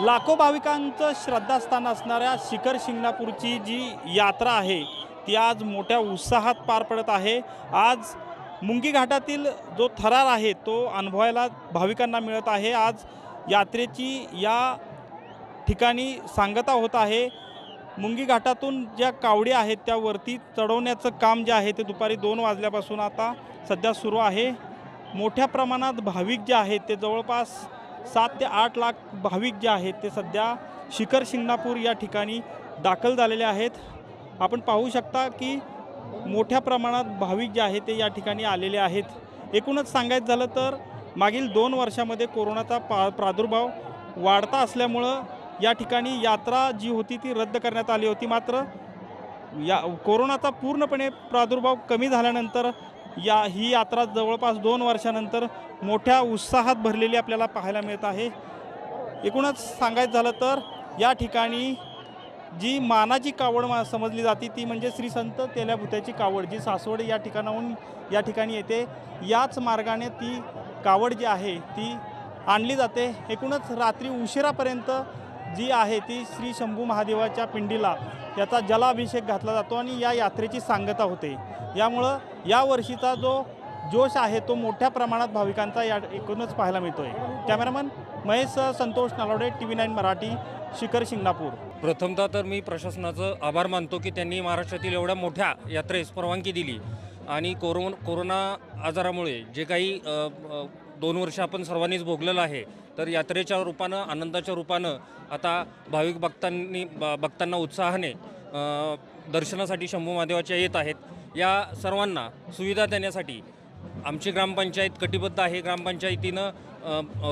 लाखो भाविकांचं श्रद्धास्थान असणाऱ्या शिखर शिंगणापूरची जी यात्रा आहे ती आज मोठ्या उत्साहात पार पडत आहे. आज मुंगी घाटातील जो थरार आहे तो अनुभवायला भाविकांना मिळत आहे. आज यात्रेची या ठिकाणी सांगता होत आहे. मुंगी घाटातून ज्या कावडी आहेत त्यावरती चढवण्याचं काम जे आहे ते दुपारी दोन वाजल्यापासून आता सध्या सुरू आहे. मोठ्या प्रमाणात भाविक जे आहेत ते जवळपास सात ते आठ लाख भाविक जे आहेत ते सध्या शिखर शिंगणापूर या ठिकाणी दाखल झालेले आहेत. आपण पाहू शकता की मोठ्या प्रमाणात भाविक जे आहेत ते या ठिकाणी आलेले आहेत. एकूणच सांगायचं झालं तर मागील दोन वर्षामध्ये कोरोनाचा पा प्रादुर्भाव वाढता असल्यामुळं या ठिकाणी यात्रा जी होती ती रद्द करण्यात आली होती. मात्र या कोरोनाचा पूर्णपणे प्रादुर्भाव कमी झाल्यानंतर या ही यात्रा जवळपास दोन वर्षानंतर मोठ्या उत्साहात भरलेली आपल्याला पाहायला मिळत आहे. एकूणच सांगायचं झालं तर या ठिकाणी जी मानाची कावड मा समजली जाते ती म्हणजे श्री संत तेल्याभुत्याची कावड जी सासवड या ठिकाणाहून या ठिकाणी येते. याच मार्गाने ती कावड जी आहे ती आणली जाते. एकूणच रात्री उशिरापर्यंत जी आहे ती श्री शंभू महादेवाच्या पिंडीला याचा जलाभिषेक घातला जातो आणि या यात्रेची सांगता होते. यामुळं या वर्षीचा जो जोश आहे तो मोठ्या प्रमाणात भाविकांचा या एकूणच पाहायला मिळतो आहे cameraman Mahesh Santosh Nalawade T V nine Marathi Shikhar Shingnapur. प्रथमतः तर मी प्रशासनाचं आभार मानतो की त्यांनी महाराष्ट्रातील एवढ्या मोठ्या यात्रेस परवानगी दिली. आणि कोरो कोरोना आजारामुळे जे काही दोन वर्ष आपण सर्वांनीच भोगलेलं आहे. तर यात्रेच्या रूपानं आनंदाच्या रूपानं आता भाविक भक्तांनी ब- भक्तांना उत्साहाने दर्शनासाठी शंभू महादेवाच्या येत आहेत. या सर्वांना सुविधा देण्यासाठी आमची ग्रामपंचायत कटिबद्ध आहे. ग्रामपंचायतीनं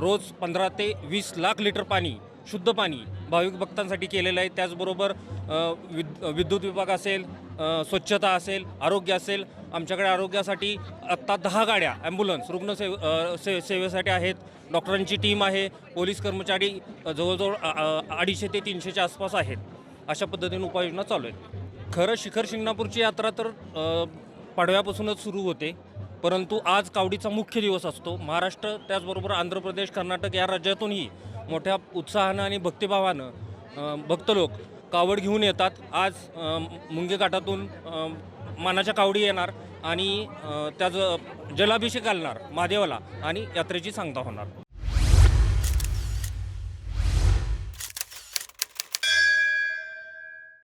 रोज पंधरा ते वीस लाख लिटर पाणी शुद्ध पाणी भाविक भक्तांसाठी केलेलं आहे. त्याचबरोबर विद विद्युत विभाग असेल स्वच्छता असेल आरोग्य असेल आमच्याकडे आरोग्यासाठी आत्ता दहा गाड्या ॲम्ब्युलन्स रुग्णसेव से सेवेसाठी आहेत. डॉक्टरांची टीम आहे पोलीस कर्मचारी जवळजवळ अडीचशे ते तीनशेच्या आसपास आहेत. अशा पद्धतीने उपाययोजना चालू आहेत. खरं शिखर शिंगणापूरची यात्रा तर पाडव्यापासूनच सुरू होते. परंतु आज कावडीचा मुख्य दिवस असतो. महाराष्ट्र त्याचबरोबर आंध्र प्रदेश कर्नाटक या राज्यातूनही मोठ्या उत्साहानं आणि भक्तिभावानं भक्त लोक कावड घेऊन येतात. आज मुंगे घाटातून मानाच्या कावडी येणार आणि त्याचं जलाभिषेक घालणार महादेवाला आणि यात्रेची सांगता होणार.